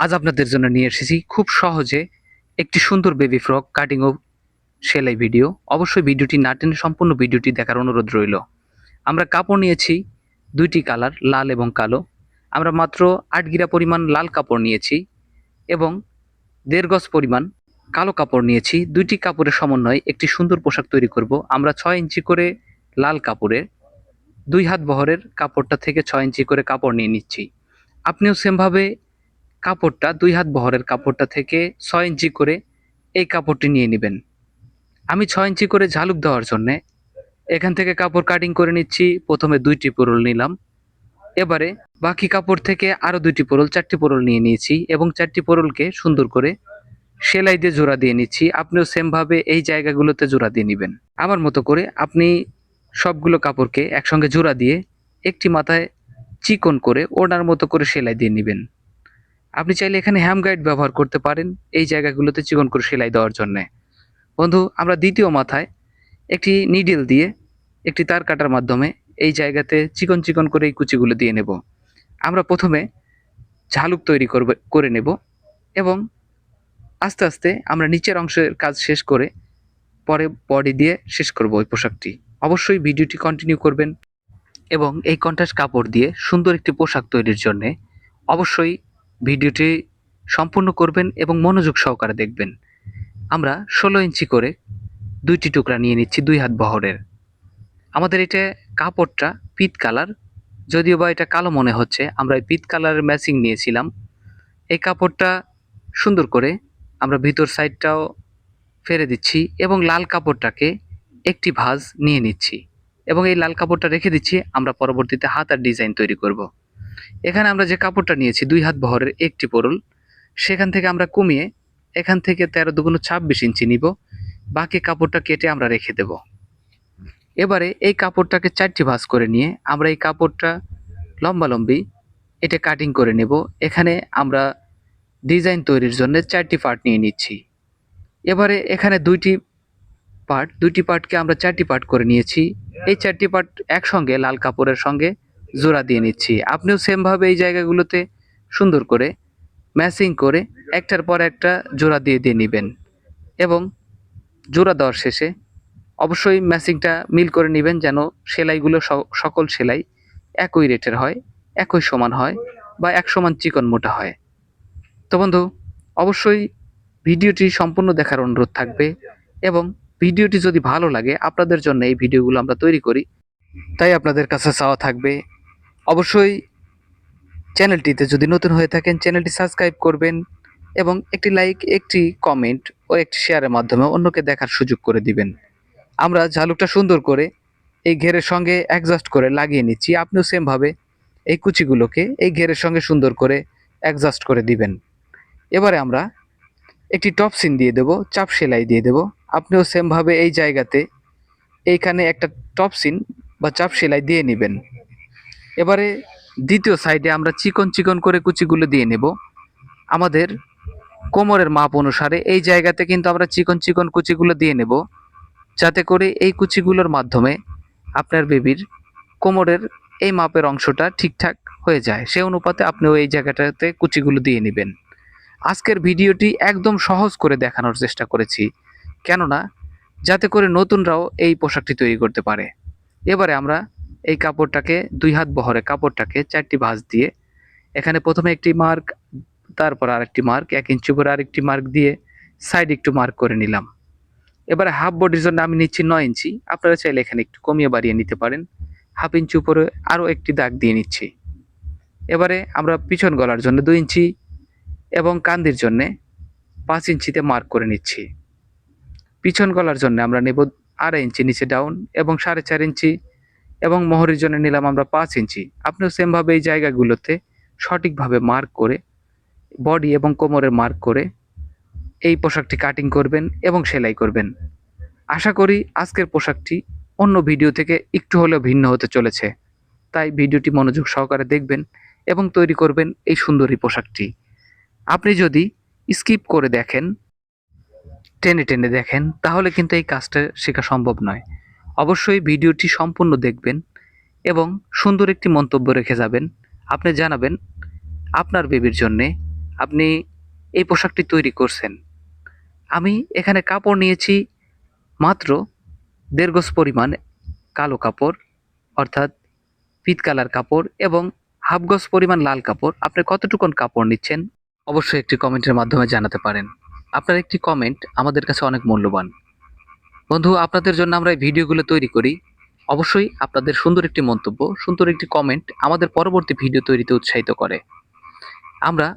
আজ আপনাদের জন্য নিয়ে এসেছি খুব সহজে একটি সুন্দর বেবি ফ্রক কাটিং ও সেলাই ভিডিও অবশ্যই ভিডিওটি না টেনে সম্পূর্ণ ভিডিওটি দেখার অনুরোধ রইল। আমরা কাপড় নিয়েছি, দুইটি কালার লাল এবং কালো। আমরা মাত্র আট গিরা পরিমাণ লাল কাপড় নিয়েছি এবং দেড় গজ পরিমাণ কালো কাপড় নিয়েছি। দুইটি কাপড়ের সমন্বয়ে একটি সুন্দর পোশাক তৈরি করব। আমরা ছয় ইঞ্চি করে লাল কাপড়ের, দুই হাত বহরের কাপড়টা থেকে ছয় ইঞ্চি করে কাপড় নিয়ে নিচ্ছি। আপনিও সেমভাবে কাপড়টা, দুই হাত বহরের কাপড়টা থেকে ছয় ইঞ্চি করে এই কাপড়টি নিয়ে নেবেন। আমি ছয় ইঞ্চি করে ঝালুক দেওয়ার জন্যে এখান থেকে কাপড় কাটিং করে নিচ্ছি। প্রথমে দুইটি পোরল নিলাম। এবারে বাকি কাপড় থেকে আরও দুইটি পোরল, চারটি পোরল নিয়ে নিয়েছি এবং চারটি পোরলকে সুন্দর করে সেলাই দিয়ে জোড়া দিয়ে নিচ্ছি। আপনিও সেমভাবে এই জায়গাগুলোতে জোড়া দিয়ে নেবেন। আমার মতো করে আপনি সবগুলো কাপড়কে একসঙ্গে জোড়া দিয়ে একটি মাথায় চিকন করে ওড়নার মতো করে সেলাই দিয়ে নেবেন। আপনি চাইলে এখানে হ্যাম গাইড ব্যবহার করতে পারেন এই জায়গাগুলোতে চিকন করে সেলাই দেওয়ার জন্যে। বন্ধু, আমরা দ্বিতীয় মাথায় একটি নিডেল দিয়ে একটি তার কাটার মাধ্যমে এই জায়গাতে চিকন চিকন করে এই কুচিগুলো দিয়ে নেব। আমরা প্রথমে ঝালুক তৈরি করবে করে নেব এবং আস্তে আস্তে আমরা নিচের অংশের কাজ শেষ করে পরে বডি দিয়ে শেষ করব ওই পোশাকটি। অবশ্যই ভিডিওটি কন্টিনিউ করবেন এবং এই কন্ট্রাস্ট কাপড় দিয়ে সুন্দর একটি পোশাক তৈরির জন্যে অবশ্যই ভিডিওটি সম্পূর্ণ করবেন এবং মনোযোগ সহকারে দেখবেন। আমরা ষোলো ইঞ্চি করে দুইটি টুকরা নিয়ে নিচ্ছি দুই হাত বহরের। আমাদের এটা কাপড়টা পিত কালার। যদিও বা এটা কালো মনে হচ্ছে, আমরা এই পিত কালারের ম্যাচিং নিয়েছিলাম। এই কাপড়টা সুন্দর করে আমরা ভিতর সাইডটাও ফেরে দিচ্ছি এবং লাল কাপড়টাকে একটি ভাঁজ নিয়ে নিচ্ছি। এবং এই লাল কাপড়টা রেখে দিচ্ছি, আমরা পরবর্তীতে হাত আর ডিজাইন তৈরি করব। এখানে আমরা যে কাপড়টা নিয়েছি, দুই হাত বহরের একটি পোরল, সেখান থেকে আমরা কমিয়ে এখান থেকে তেরো দুগুণ ছাব্বিশ ইঞ্চি নিব। বাকি কাপড়টা কেটে আমরা রেখে দেব। এবারে এই কাপড়টাকে চারটি ভাঁজ করে নিয়ে আমরা এই কাপড়টা লম্বালম্বি এটা কাটিং করে নেব। এখানে আমরা ডিজাইন তৈরির জন্য চারটি পার্ট নিয়ে নিচ্ছি। এবারে এখানে দুইটি পার্ট দুইটি পার্টকে আমরা চারটি পার্ট করে নিয়েছি। এই চারটি পার্ট একসঙ্গে, লাল কাপড়ের সঙ্গে জোড়া দিয়ে নিচ্ছি। আপনিও সেমভাবে এই জায়গাগুলোতে সুন্দর করে ম্যাচিং করে একটার পর একটা জোড়া দিয়ে দিয়ে নেবেন। এবং জোড়া দেওয়ার শেষে অবশ্যই ম্যাচিংটা মিল করে নেবেন যেন সেলাইগুলো সকল সেলাই একই রেটের হয়, একই সমান হয় বা এক সমান চিকন মোটা হয়। তো বন্ধু, অবশ্যই ভিডিওটি সম্পূর্ণ দেখার অনুরোধ থাকবে এবং ভিডিওটি যদি ভালো লাগে আপনাদের জন্য এই ভিডিওগুলো আমরা তৈরি করি। তাই আপনাদের কাছে চাওয়া থাকবে অবশ্যই চ্যানেলটিতে যদি নতুন হয়ে থাকেন, চ্যানেলটি সাবস্ক্রাইব করবেন এবং একটি লাইক একটি কমেন্ট ও একটি শেয়ারের মাধ্যমে অন্যকে দেখার সুযোগ করে দিবেন। আমরা ঝালুকটা সুন্দর করে এই ঘেরের সঙ্গে অ্যাডজাস্ট করে লাগিয়ে নিচ্ছি। আপনিও সেমভাবে এই কুচিগুলোকে এই ঘেরের সঙ্গে সুন্দর করে অ্যাডজাস্ট করে দিবেন। এবারে আমরা একটি টপ সিন দিয়ে দেবো, চাপ সেলাই দিয়ে দেবো। আপনিও সেমভাবে এই জায়গাতে এইখানে একটা টপ সিন বা চাপ সেলাই দিয়ে নেবেন। এবারে দ্বিতীয় সাইডে আমরা চিকন চিকন করে কুচিগুলো দিয়ে নেব। আমাদের কোমরের মাপ অনুসারে এই জায়গাতে কিন্তু আমরা চিকন চিকন কুচিগুলো দিয়ে নেব, যাতে করে এই কুচিগুলোর মাধ্যমে আপনার বেবির কোমরের এই মাপের অংশটা ঠিকঠাক হয়ে যায়। সে অনুপাতে আপনিও এই জায়গাটাতে কুচিগুলো দিয়ে নেবেন। আজকের ভিডিওটি একদম সহজ করে দেখানোর চেষ্টা করেছি, কেননা যাতে করে নতুনরাও এই পোশাকটি তৈরি করতে পারে। এবারে আমরা এই কাপড়টাকে দুই হাত বহরে, কাপড়টাকে চারটি ভাঁজ দিয়ে, এখানে প্রথমে একটি মার্ক, তারপর আরেকটি মার্ক, এক ইঞ্চি উপরে আরেকটি মার্ক দিয়ে সাইড একটু মার্ক করে নিলাম। এবারে হাফ বডির জন্য আমি নিচ্ছি নয় ইঞ্চি, আপনারা চাইলে এখানে একটু কমিয়ে বাড়িয়ে নিতে পারেন। হাফ ইঞ্চি উপরে আরও একটি দাগ দিয়ে নিচ্ছি। এবারে আমরা পিছন গলার জন্য দুই ইঞ্চি এবং কান্দির জন্যে পাঁচ ইঞ্চিতে মার্ক করে নিচ্ছি। পিছন গলার জন্য আমরা নেব আড়াই ইঞ্চি নিচে ডাউন এবং সাড়ে চার ইঞ্চি এবং মোহরের জন্য নিলাম আমরা পাঁচ ইঞ্চি। আপনিও সেমভাবে এই জায়গাগুলোতে সঠিকভাবে মার্ক করে বডি এবং কোমরের মার্ক করে এই পোশাকটি কাটিং করবেন এবং সেলাই করবেন। আশা করি আজকের পোশাকটি অন্য ভিডিও থেকে একটু হলেও ভিন্ন হতে চলেছে। তাই ভিডিওটি মনোযোগ সহকারে দেখবেন এবং তৈরি করবেন এই সুন্দরী পোশাকটি। আপনি যদি স্কিপ করে দেখেন, টেনে টেনে দেখেন, তাহলে কিন্তু এই কাজটা শেখা সম্ভব নয়। অবশ্যই ভিডিওটি সম্পূর্ণ দেখবেন এবং সুন্দর একটি মন্তব্য রেখে যাবেন। আপনি জানাবেন, আপনার বেবির জন্যে আপনি এই পোশাকটি তৈরি করছেন। আমি এখানে কাপড় নিয়েছি মাত্র দেড় পরিমাণ কালো কাপড়, অর্থাৎ পিত কালার কাপড় এবং হাফ গজ পরিমাণ লাল কাপড়। আপনি কতটুকুন কাপড় নিচ্ছেন অবশ্যই একটি কমেন্টের মাধ্যমে জানাতে পারেন। আপনার একটি কমেন্ট আমাদের কাছে অনেক মূল্যবান। বন্ধু, আপনাদের জন্য আমরা এই ভিডিওগুলো তৈরি করি। অবশ্যই আপনাদের সুন্দর একটি মন্তব্য, সুন্দর একটি কমেন্ট আমাদের পরবর্তী ভিডিও তৈরিতে উৎসাহিত করে। আমরা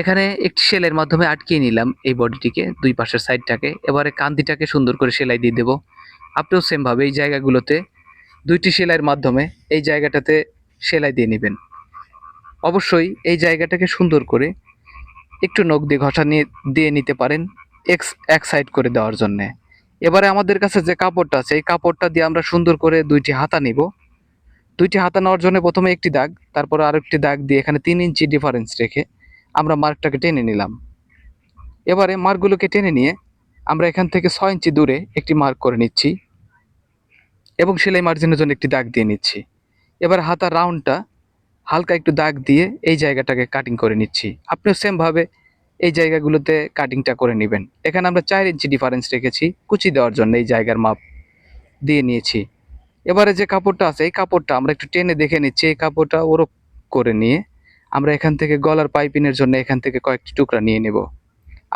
এখানে একটি সেলের মাধ্যমে আটকিয়ে নিলাম এই বডিটিকে, দুই পাশের সাইডটাকে। এবারে কান্দিটাকে সুন্দর করে সেলাই দিয়ে দেব। আপনিও সেমভাবে এই জায়গাগুলোতে দুইটি সেলাইয়ের মাধ্যমে এই জায়গাটাতে সেলাই দিয়ে নেবেন। অবশ্যই এই জায়গাটাকে সুন্দর করে একটু নখ দিয়ে ঘষা নিয়ে, দিয়ে নিতে পারেন, এক্স, এক সাইড করে দেওয়ার জন্যে। এবারে আমাদের কাছে যে কাপড়টা আছে, এই কাপড়টা দিয়ে আমরা সুন্দর করে দুইটি হাতা নিব। দুইটি হাতা নেওয়ার জন্য প্রথমে একটি দাগ, তারপর আরেকটি দাগ দিয়ে এখানে তিন ইঞ্চি ডিফারেন্স রেখে আমরা মার্কটাকে টেনে নিলাম। এবারে মার্কগুলোকে টেনে নিয়ে আমরা এখান থেকে ছয় ইঞ্চি দূরে একটি মার্ক করে নিচ্ছি এবং সেলাই মার্জিনের জন্য একটি দাগ দিয়ে নিচ্ছি। এবার হাতার রাউন্ডটা হালকা একটু দাগ দিয়ে এই জায়গাটাকে কাটিং করে নিচ্ছি। আপনিও সেমভাবে এই জায়গাগুলোতে কাটিংটা করে নেবেন। এখানে আমরা চার ইঞ্চি ডিফারেন্স রেখেছি, কুচি দেওয়ার জন্য এই জায়গার মাপ দিয়ে নিয়েছি। এবারে যে কাপড়টা আছে, এই কাপড়টা আমরা একটু টেনে দেখে নিচ্ছি, এই কাপড়টা ওরক করে নিয়ে আমরা এখান থেকে গলার পাইপিনের জন্য এখান থেকে কয়েকটি টুকরা নিয়ে নেব।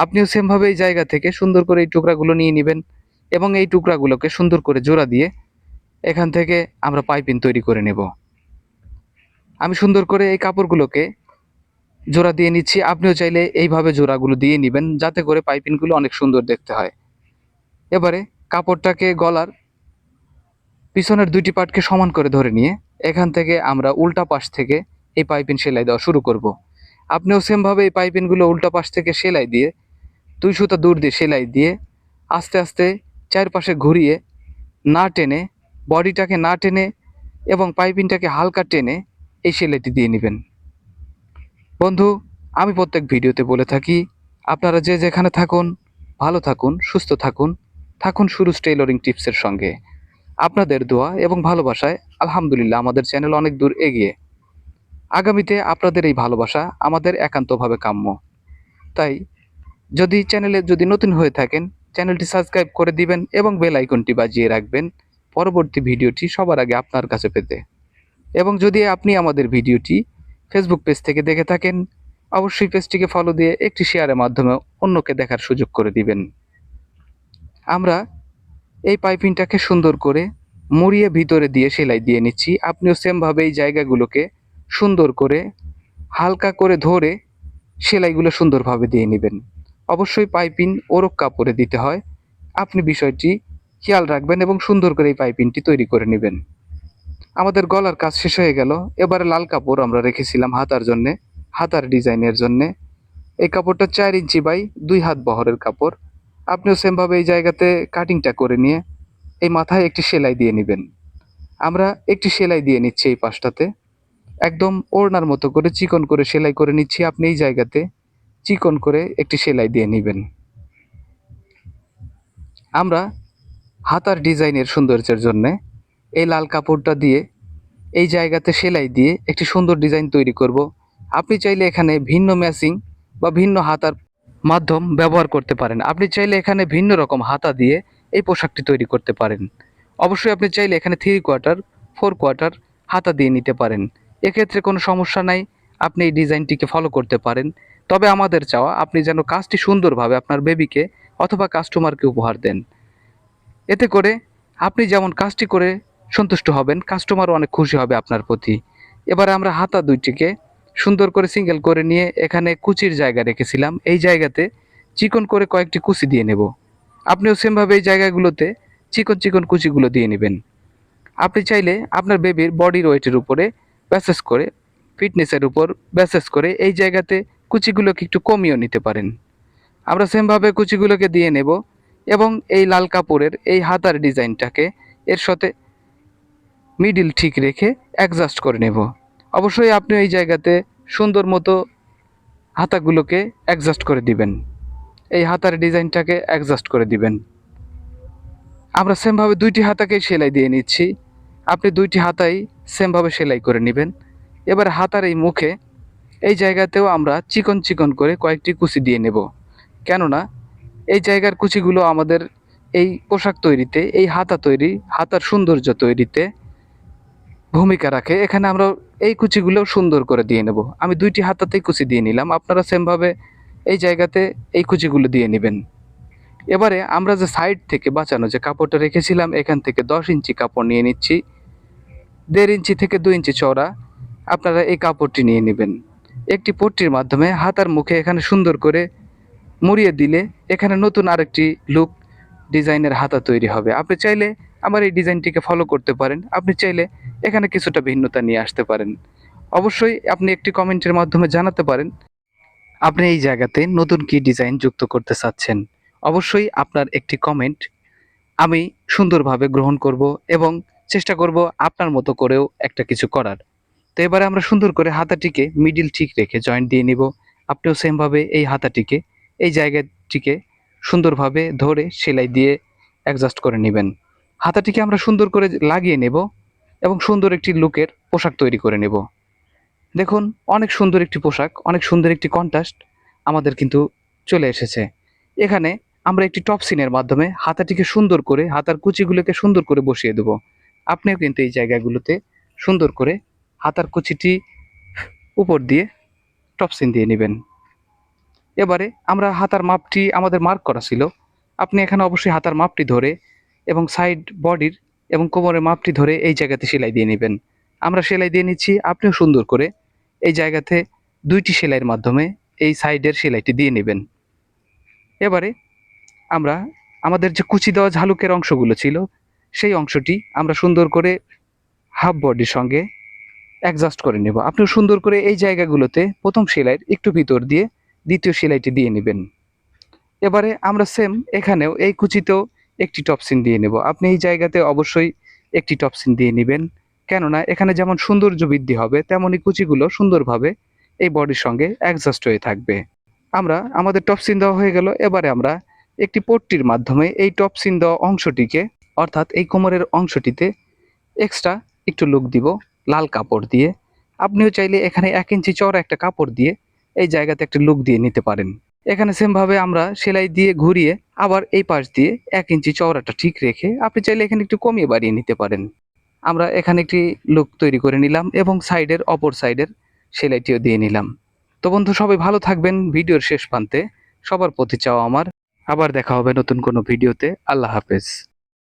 আপনিও সেমভাবে এই জায়গা থেকে সুন্দর করে এই টুকরাগুলো নিয়ে নেবেন এবং এই টুকরাগুলোকে সুন্দর করে জোড়া দিয়ে এখান থেকে আমরা পাইপিন তৈরি করে নেব। আমি সুন্দর করে এই কাপড়গুলোকে জোড়া দিয়ে নিচ্ছি। আপনিও চাইলে এইভাবে জোড়াগুলো দিয়ে নেবেন, যাতে করে পাইপিনগুলো অনেক সুন্দর দেখতে হয়। এবারে কাপড়টাকে গলার পিছনের দুইটি পাটকে সমান করে ধরে নিয়ে এখান থেকে আমরা উল্টা পাশ থেকে এই পাইপিন সেলাই দেওয়া শুরু করব। আপনিও সেমভাবে এই পাইপিনগুলো উল্টা পাশ থেকে সেলাই দিয়ে, দুই সুতা দূর দিয়ে সেলাই দিয়ে আস্তে আস্তে চারপাশে ঘুরিয়ে না টেনে, বডিটাকে না টেনে এবং পাইপিনটাকে হালকা টেনে এই সেলাইটি দিয়ে নেবেন। বন্ধু, আমি প্রত্যেক ভিডিওতে বলে থাকি, আপনারা যে যেখানে থাকুন, ভালো থাকুন, সুস্থ থাকুন থাকুন শুরু টেইলরিং টিপসের সঙ্গে। আপনাদের দোয়া এবং ভালোবাসায় আলহামদুলিল্লাহ আমাদের চ্যানেল অনেক দূর এগিয়ে। আগামীতে আপনাদের এই ভালোবাসা আমাদের একান্তভাবে কাম্য। তাই, যদি চ্যানেলে যদি নতুন হয়ে থাকেন, চ্যানেলটি সাবস্ক্রাইব করে দিবেন এবং বেল আইকনটি বাজিয়ে রাখবেন পরবর্তী ভিডিওটি সবার আগে আপনার কাছে পেতে। এবং যদি আপনি আমাদের ভিডিওটি ফেসবুক পেজ থেকে দেখে থাকেন। অবশ্যই পেজটিকে ফলো দিয়ে একটি শেয়ারের মাধ্যমে অন্যকে দেখার সুযোগ করে দিবেন। আমরা এই পাইপিংটাকে সুন্দর করে মুড়িয়ে ভিতরে দিয়ে সেলাই দিয়ে নিচ্ছি। আপনিও সেমভাবে এই জায়গাগুলোকে সুন্দর করে হালকা করে ধরে সেলাইগুলো সুন্দরভাবে দিয়ে নেবেন। অবশ্যই পাইপিং ওরক কাপড়ে দিতে হয়। আপনি বিষয়টি খেয়াল রাখবেন এবং সুন্দর করে এই পাইপিংটি তৈরি করে নেবেন। আমাদের গলার কাজ শেষ হয়ে গেল। এবারে লাল কাপড় আমরা রেখেছিলাম হাতার জন্যে, হাতার ডিজাইনের জন্যে। এই কাপড়টা চার ইঞ্চি বাই দুই হাত বহরের কাপড়। আপনিও সেমভাবে এই জায়গাতে কাটিংটা করে নিয়ে এই মাথায় একটি সেলাই দিয়ে নেবেন। আমরা একটি সেলাই দিয়ে নিচ্ছি এই পাশটাতে। একদম ওড়নার মতো করে চিকন করে সেলাই করে নিচ্ছি। আপনি এই জায়গাতে চিকন করে একটি সেলাই দিয়ে নেবেন। আমরা হাতার ডিজাইনের সৌন্দর্যের জন্যে এই লাল কাপড়টা দিয়ে এই জায়গাতে সেলাই দিয়ে একটি সুন্দর ডিজাইন তৈরি করব। আপনি চাইলে এখানে ভিন্ন ম্যাচিং বা ভিন্ন হাতার মাধ্যম ব্যবহার করতে পারেন। আপনি চাইলে এখানে ভিন্ন রকম হাতা দিয়ে এই পোশাকটি তৈরি করতে পারেন। অবশ্যই আপনি চাইলে এখানে থ্রি কোয়ার্টার ফোর কোয়ার্টার হাতা দিয়ে নিতে পারেন। এক্ষেত্রে কোনো সমস্যা নাই, আপনি এই ডিজাইনটিকে ফলো করতে পারেন। তবে আমাদের চাওয়া, আপনি যেন কাজটি সুন্দরভাবে আপনার বেবিকে অথবা কাস্টমারকে উপহার দেন। এতে করে আপনি যেমন কাজটি করে সন্তুষ্ট হবেন কাস্টমারও অনেক খুশি হবে আপনার প্রতি। এবারে আমরা হাতা দুইটিকে সুন্দর করে সিঙ্গেল করে নিয়ে এখানে কুচির জায়গা রেখেছিলাম। এই জায়গাতে চিকন করে কয়েকটি কুচি দিয়ে নেব। আপনিও সেমভাবে এই জায়গাগুলোতে চিকন চিকন কুচিগুলো দিয়ে নেবেন। আপনি চাইলে আপনার বেবির বডির ওয়েটের উপরে ব্যাসেস করে ফিটনেসের উপর ব্যাসেস করে এই জায়গাতে কুচিগুলোকে একটু কমিয়েও নিতে পারেন। আমরা সেমভাবে কুচিগুলোকে দিয়ে নেব এবং এই লাল কাপড়ের এই হাতার ডিজাইনটাকে এর সাথে মিডিল ঠিক রেখে অ্যাডজাস্ট করে নেব। অবশ্যই আপনি এই জায়গাতে সুন্দর মতো হাতাগুলোকে অ্যাডজাস্ট করে দিবেন। এই হাতার ডিজাইনটাকে অ্যাডজাস্ট করে দিবেন। আমরা সেমভাবে দুইটি হাতাকেই সেলাই দিয়ে নিচ্ছি। আপনি দুইটি হাতাই সেমভাবে সেলাই করে নেবেন। এবার হাতার এই মুখে এই জায়গাতেও আমরা চিকন চিকন করে কয়েকটি কুচি দিয়ে নেব। কেননা এই জায়গার কুচিগুলো আমাদের এই পোশাক তৈরিতে, এই হাতা তৈরি, হাতার সৌন্দর্য তৈরিতে ভূমিকা রাখে, এখানে আমরা এই কুচিগুলো সুন্দর করে দিয়ে নেব। আমি দুইটি হাতাতেই কুচি দিয়ে নিলাম, আপনারা সেমভাবে এই জায়গাতে এই কুচিগুলো দিয়ে নেবেন। এবারে আমরা যে সাইড থেকে বাঁচানো যে কাপড়টা রেখেছিলাম, এখান থেকে দশ ইঞ্চি কাপড় নিয়ে নিচ্ছি। দেড় ইঞ্চি থেকে দু ইঞ্চি চওড়া আপনারা এই কাপড়টি নিয়ে নেবেন। একটি পট্টির মাধ্যমে হাতার মুখে এখানে সুন্দর করে মুড়িয়ে দিলে এখানে নতুন আরেকটি লুক ডিজাইনের হাতা তৈরি হবে। আপনি চাইলে আমার এই ডিজাইনটিকে ফলো করতে পারেন। আপনি চাইলে এখানে কিছুটা ভিন্নতা নিয়ে আসতে পারেন। অবশ্যই আপনি একটি কমেন্টের মাধ্যমে জানাতে পারেন, আপনি এই জায়গাতে নতুন কি ডিজাইন যুক্ত করতে চাচ্ছেন? অবশ্যই আপনার একটি কমেন্ট আমি সুন্দরভাবে গ্রহণ করব এবং চেষ্টা করব আপনার মতো করেও একটা কিছু করার। তো এবারে আমরা সুন্দর করে হাতাটিকে মিডিল ঠিক রেখে জয়েন্ট দিয়ে নিব। আপনিও সেমভাবে এই হাতাটিকে, এই জায়গাটিকে সুন্দরভাবে ধরে সেলাই দিয়ে অ্যাডজাস্ট করে নেবেন। হাতাটিকে আমরা সুন্দর করে লাগিয়ে নেব। এবং সুন্দর একটি লুকের পোশাক তৈরি করে নেব। দেখুন, অনেক সুন্দর একটি পোশাক, অনেক সুন্দর একটি কন্ট্রাস্ট আমাদের কিন্তু চলে এসেছে। এখানে আমরা একটি টপ সিনের মাধ্যমে হাতাটিকে সুন্দর করে, হাতার কুচিগুলোকে সুন্দর করে বসিয়ে দেব। আপনিও কিন্তু এই জায়গাগুলোতে সুন্দর করে হাতার কুচিটি উপর দিয়ে টপ সিন দিয়ে নেবেন। এবারে আমরা হাতার মাপটি আমাদের মার্ক করা ছিল। আপনি এখানে অবশ্যই হাতার মাপটি ধরে এবং সাইড বডির এবং কোমরের মাপটি ধরে এই জায়গাতে সেলাই দিয়ে নেবেন। আমরা সেলাই দিয়ে নিচ্ছি, আপনিও সুন্দর করে এই জায়গাতে দুইটি সেলাইয়ের মাধ্যমে এই সাইডের সেলাইটি দিয়ে নেবেন। এবারে আমরা আমাদের যে কুচি দেওয়া ঝালুকের অংশগুলো ছিল, সেই অংশটি আমরা সুন্দর করে হাফ বডির সঙ্গে অ্যাডজাস্ট করে নেব। আপনিও সুন্দর করে এই জায়গাগুলোতে প্রথম সেলাইয়ের একটু ভিতর দিয়ে দ্বিতীয় সেলাইটি দিয়ে নেবেন। এবারে আমরা সেম এখানেও এই কুচিতেও একটি টপসিন দিয়ে নেব। আপনি এই জায়গাতে অবশ্যই একটি টপসিন দিয়ে নেবেন। কেননা, এখানে যেমন সৌন্দর্য বৃদ্ধি হবে তেমনই কুচিগুলো সুন্দরভাবে এই বডির সঙ্গে অ্যাডজাস্ট হয়ে থাকবে। আমরা, আমাদের টপসিন দেওয়া হয়ে গেল। এবারে আমরা একটি পট্টির মাধ্যমে এই টপসিন দেওয়া অংশটিকে, অর্থাৎ এই কোমরের অংশটিতে এক্সট্রা একটু লুক দিব, লাল কাপড় দিয়ে। আপনিও চাইলে এখানে এক ইঞ্চি চওড়া একটা কাপড় দিয়ে এই জায়গাতে একটা লুক দিয়ে নিতে পারেন। এখানে সেমভাবে আমরা সেলাই দিয়ে ঘুরিয়ে আবার এই পাশ দিয়ে এক ইঞ্চি চওড়াটা ঠিক রেখে আপনি চাইলে এখানে একটু কমিয়ে বাড়িয়ে নিতে পারেন। আমরা এখানে একটি লুক তৈরি করে নিলাম এবং সাইডের অপর সাইডের সেলাইটিও দিয়ে নিলাম। তো বন্ধু, সবাই ভালো থাকবেন। ভিডিওর শেষ প্রান্তে সবার প্রতি চাওয়া আমার। আবার দেখা হবে নতুন কোনো ভিডিওতে। আল্লাহ হাফেজ।